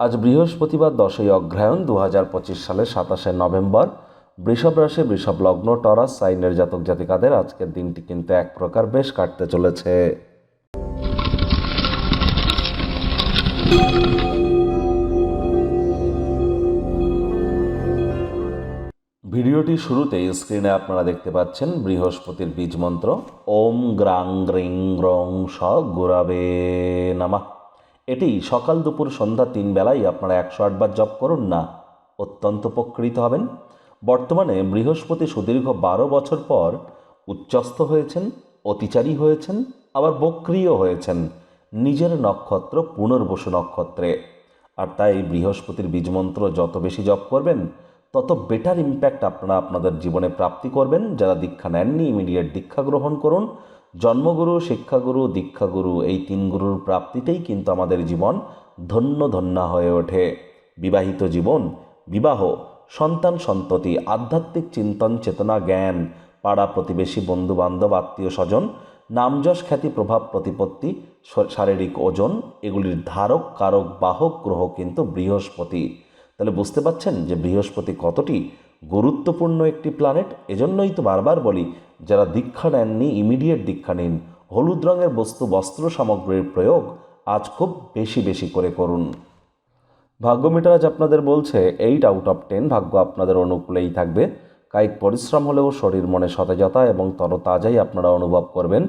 আজ বৃহস্পতিবার দশই অগ্রহায়ণ দু হাজার পঁচিশ সালের সাতাশে নভেম্বর। বৃষভ রাশি, বৃষভ লগ্ন, টরাস, সাইনের জাতক জাতিকাদের আজকের দিনটি কিন্তু এক প্রকার বেশ কাটতে চলেছে। ভিডিওটি শুরুতেই স্ক্রিনে আপনারা দেখতে পাচ্ছেন বৃহস্পতির বীজ মন্ত্র। ওম গ্রাং গ্রিং গ্রং স গুরাবে নামা। এটি সকাল দুপুর সন্ধ্যা তিন বেলায় আপনারা একশো আটবার জপ করুন না, অত্যন্ত উপকৃত হবেন। বর্তমানে বৃহস্পতি সুদীর্ঘ বারো বছর পর উচ্চস্থ হয়েছেন, অতিচারী হয়েছেন, আবার বক্রিয় হয়েছেন। নিজের নক্ষত্র পুনর্বসু নক্ষত্রে। আর তাই বৃহস্পতির বীজমন্ত্র যত বেশি জপ করবেন, তত বেটার ইম্প্যাক্ট আপনারা আপনাদের জীবনে প্রাপ্তি করবেন। যারা দীক্ষা নেননি ইমিডিয়েট দীক্ষা গ্রহণ করুন। জন্মগুরু, শিক্ষাগুরু, দীক্ষাগুরু এই তিন গুরুর প্রাপ্তিতেই কিন্তু আমাদের জীবন ধন্য ধন্য হয়ে ওঠে। বিবাহিত জীবন, বিবাহ, সন্তান সন্ততি, আধ্যাত্মিক চিন্তন চেতনা জ্ঞান, পাড়া প্রতিবেশী বন্ধু বান্ধব আত্মীয় স্বজন, নামযশ খ্যাতি, প্রভাব প্রতিপত্তি শারীরিক ওজন এগুলির ধারক, কারক, বাহক, গ্রহ কিন্তু বৃহস্পতি। তাহলে বুঝতে পাচ্ছেন যে বৃহস্পতি কতটি? গুরুত্বপূর্ণ একটি প্ল্যানেট এজন্যই তো বারবার বলি, যারা দীক্ষা নেননি ইমিডিয়েট দীক্ষা নিন। হলুদ রঙের বস্তু, বস্ত্র সামগ্রীর প্রয়োগ আজ খুব বেশি বেশি করে করুন। ভাগ্য মিটার আজ আপনাদের বলছে এইট আউট অফ টেন ভাগ্য আপনাদের অনুকূলেই থাকবে। কায়িক পরিশ্রম হলেও শরীর মনে সতেজতা এবং তরতাজাই আপনারা অনুভব করবেন।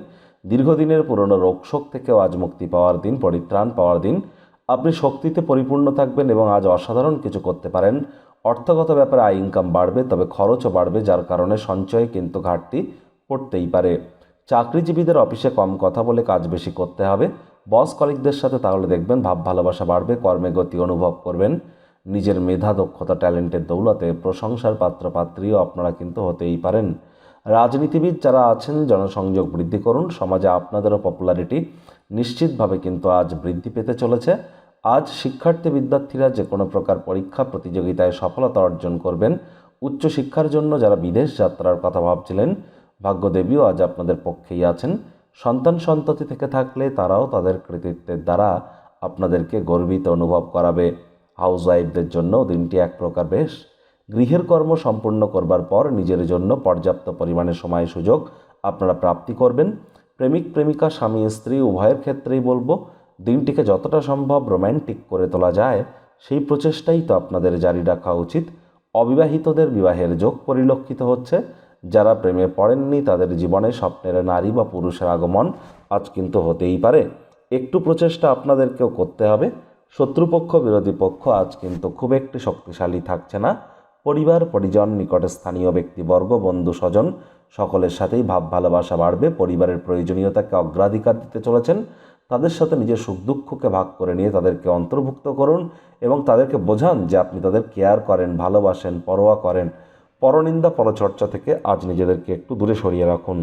দীর্ঘদিনের পুরনো রোগশোক থেকেও আজ মুক্তি পাওয়ার দিন, পরিত্রাণ পাওয়ার দিন। আপনি শক্তিতে পরিপূর্ণ থাকবেন এবং আজ অসাধারণ কিছু করতে পারেন। অর্থগত ব্যাপারে আয় ইনকাম বাড়বে, তবে খরচও বাড়বে, যার কারণে সঞ্চয়ে কিন্তু ঘাটতি পড়তেই পারে। চাকরিজীবীদের অফিসে কম কথা বলে কাজ বেশি করতে হবে। বস কলিকদের সাথে তাহলে দেখবেন ভাব ভালোবাসা বাড়বে, কর্মে গতি অনুভব করবেন। নিজের মেধা, দক্ষতা, ট্যালেন্টের দৌলতে প্রশংসার পাত্রপাত্রীও আপনারা কিন্তু হতেই পারেন। রাজনীতিবিদ যারা আছেন, জনসংযোগ বৃদ্ধি করুন। সমাজে আপনাদেরও পপুলারিটি নিশ্চিতভাবে কিন্তু আজ বৃদ্ধি পেতে চলেছে। আজ শিক্ষার্থী বিদ্যার্থীরা যে কোনো প্রকার পরীক্ষা, প্রতিযোগিতায় সফলতা অর্জন করবেন। উচ্চশিক্ষার জন্য যারা বিদেশ যাত্রার কথা ভাবছিলেন, ভাগ্যদেবীও আজ আপনাদের পক্ষেই আছেন। সন্তান সন্ততি থেকে থাকলে তারাও তাদের কৃতিত্বের দ্বারা আপনাদেরকে গর্বিত অনুভব করাবে। হাউস ওয়াইফদের জন্য দিনটি এক প্রকার বেশ। গৃহের কর্ম সম্পূর্ণ করবার পর নিজের জন্য পর্যাপ্ত পরিমাণে সময়, সুযোগ আপনারা প্রাপ্তি করবেন। প্রেমিক, প্রেমিকা, স্বামী, স্ত্রী, উভয়ের ক্ষেত্রেই বলব দিনটিকে যতটা সম্ভব রোম্যান্টিক করে তোলা যায়, সেই প্রচেষ্টাই তো আপনাদের জারি রাখা উচিত। অবিবাহিতদের বিবাহের যোগ পরিলক্ষিত হচ্ছে। যারা প্রেমে পড়েননি, তাদের জীবনে স্বপ্নের নারী বা পুরুষের আগমন আজ কিন্তু হতেই পারে। একটু প্রচেষ্টা আপনাদেরকেও করতে হবে। শত্রুপক্ষ, বিরোধী পক্ষ আজ কিন্তু খুব একটি শক্তিশালী থাকছে না। পরিবার, পরিজন, নিকটে স্থানীয় ব্যক্তিবর্গ, বন্ধু, স্বজন সকলের সাথেই ভাব ভালোবাসা বাড়বে। পরিবারের প্রয়োজনীয়তাকে অগ্রাধিকার দিতে চলেছেন। তাদের সাথে নিজের সুখ দুঃখকে ভাগ করে নিয়ে তাদেরকে অন্তর্ভুক্ত করুন এবং তাদেরকে বোঝান যে আপনি তাদের কেয়ার করেন, ভালোবাসেন, পরোয়া করেন। পরনিন্দা, পরচর্চা থেকে আজ নিজেদেরকে একটু দূরে সরিয়ে রাখুন।